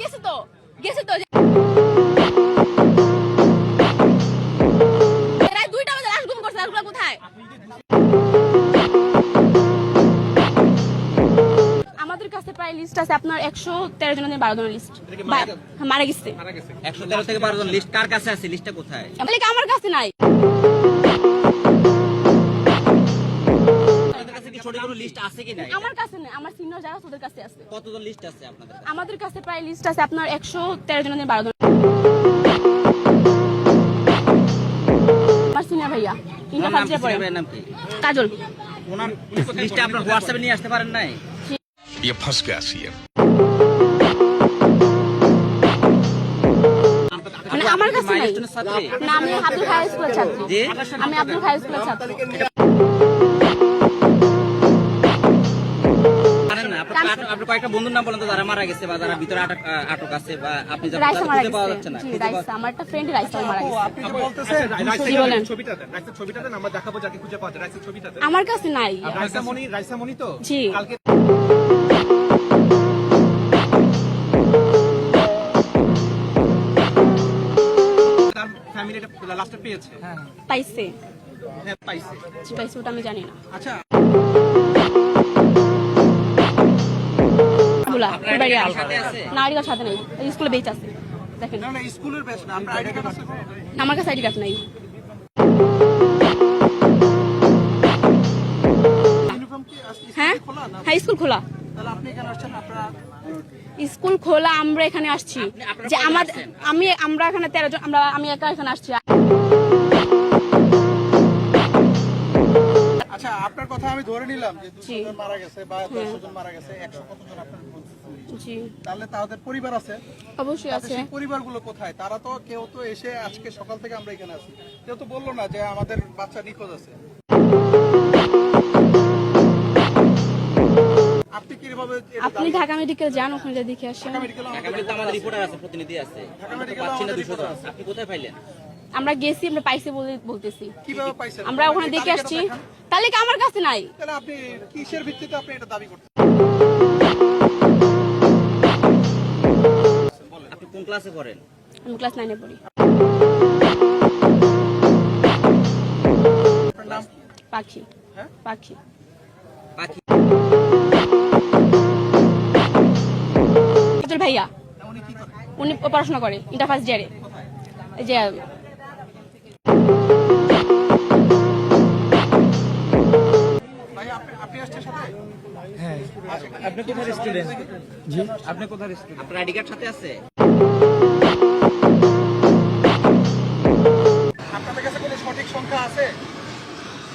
গেছে তো গেছে তো। রাত দুইটা বাজে লাশ গুম করছে লাশগুলো কোথায়? আমাদের কাছে প্রায় লিস্ট আছে আপনার একশো তেরো জনের বারো জনের লিস্ট মারা গেছে? মারা গেছে। একশো তেরো থেকে বারো জন লিস্ট কার কাছে আছে? লিস্টটা কোথায়? কি আমার কাছে নাই? আপনাদের কাছে কি সঠিক কোনো লিস্ট আছে কি নাই আমার কাছে নেই আমার সিনিয়র যারা আছে ওদের কাছে আছে কতজন লিস্ট আছে আপনাদের কাছে? আমাদের কাছে প্রায় লিস্ট আছে আপনার একশো তেরো জনের বারো জন আমার সিনিয়র ভাইয়া ইন্টার ওনার নাম ফার্স্ট কি? ইয়ার পড়ে সিনিয়র ভাইয়ের নাম কি কাজল ওনার লিস্টটা আপনার হোয়াটসঅ্যাপে নিয়ে আসতে পারেন নাই ये फंस गया सीएम মানে আমার কাছে নাই মাইলস্টোনের ছাত্রী না আমি আব্দুল হাই স্কুলের ছাত্রী জি আমি আব্দুল হাই স্কুলের ছাত্রী জানেন না আপনার আট- আপনার কয়েকটা বন্ধুর নাম বলেন তো যারা মারা গেছে বা যারা ভিতরে আটক আটক আছে বা আপনি যারা রাইসা খুঁজে পাওয়া যাচ্ছে না রাইসা আমার একটা ফ্রেন্ড রাইসা মারা গেছে। আপনি বলতেছেন জি বলেন? ছবিটা দেন রাইসের ছবিটা আমরা দেখাবো যাকে খুঁজে পাওয়া যায় রাইসের ছবিটা দেন আমার কাছে নাই। রাইসা মনি রাইসা মনি তো? জি। কালকে ফ্যামিলিটা লাস্টে পেয়েছে? পাইছে। হ্যাঁ পাইছে। পাইছে ওটা আমি জানি না। আচ্ছা। না আইডি কার্ড সাথে নেই স্কুলে বেচ আছে দেখেন। না না স্কুলের বেশ না আপনার আইডি কার্ড আছে। আমার কাছে আইডি কার্ড নাই। হ্যাঁ? হ্যাঁ স্কুল খোলা। স্কুল আমরা এখানে আসছি। যে আমাদের আমি আমরা এখানে তেরো জন আমরা আমি একা এখানে আসছি। আচ্ছা আপনার কথা আমি ধরে নিলাম যে দুশো জন মারা গেছে বা মারা গেছে একশো কতজন আপনার? জি। তাহলে তাদের পরিবার আছে? অবশ্যই আছে। সেই পরিবারগুলো কোথায়? তারা তো কেউ তো এসে আজকে সকাল থেকে আমরা এখানে আছি। কেউ তো বলল না যে আমাদের বাচ্চা নিখোঁজ আছে। আপনি ঢাকা মেডিকেল যান ওখানে যা দেখে আসেন। ঢাকা মেডিকেলে ঢাকা আমাদের মেডিকেলে আমাদের রিপোর্টার আছে। প্রতিনিধি আছে। আমরা গেছি আমরা পাইছি বলে বলতেছি। আমরা ওখানে দেখে আসছি। তালিকা আমার কাছে নাই। তাহলে আপনি কিসের ভিত্তিতে আপনি এটা দাবি করছেন ক্লাসে পড়েন? আমি ক্লাস নাইনে পড়ি। আপনার পাখি। হ্যাঁ? পাখি। কাজল ভাইয়া। উনি কি করেন? উনি পড়াশোনা করে ইন্টার ফার্স্ট ইয়ারে এই যে ভাই আপনি আপনি আসছেন সাথে? আপনি কোথায়? স্টুডেন্ট জি। আপনি কোথায়? স্টুডেন্ট আপনার আইডি কার্ড সাথে আছে? আপনাদের সঠিক সংখ্যা আছে?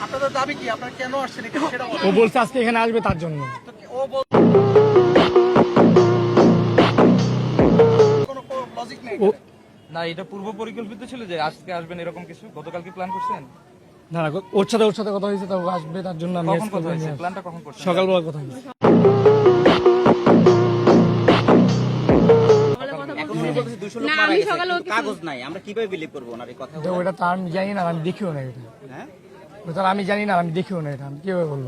আপনাদের দাবি কি? আপনারা কেন আসছেন এখানে? সেটা ও বলছে আজকে এখানে আসবে তার জন্য। ও কোনো লজিক নেই না এটা পূর্ব পরিকল্পিত ছিল যে আজকে আসবেন এরকম কিছু? গতকালকে প্ল্যান করছেন? না না ওর সাথে ওর সাথে কথা হয়েছে তো আসবে তার জন্য আমি কখন কথা হয়েছে? প্ল্যানটা কখন করছেন? সকালবেলা কথা হয়েছে। না, আমি সকালে কাগজ নাই। আমরা কীভাবে বিলিভ করব ওনার এই কথা ওটা তো আমি জানি না আমি দেখিও না এটা। হ্যাঁ? আমি জানি না আমি দেখিও না এটা আমি কীভাবে বলব?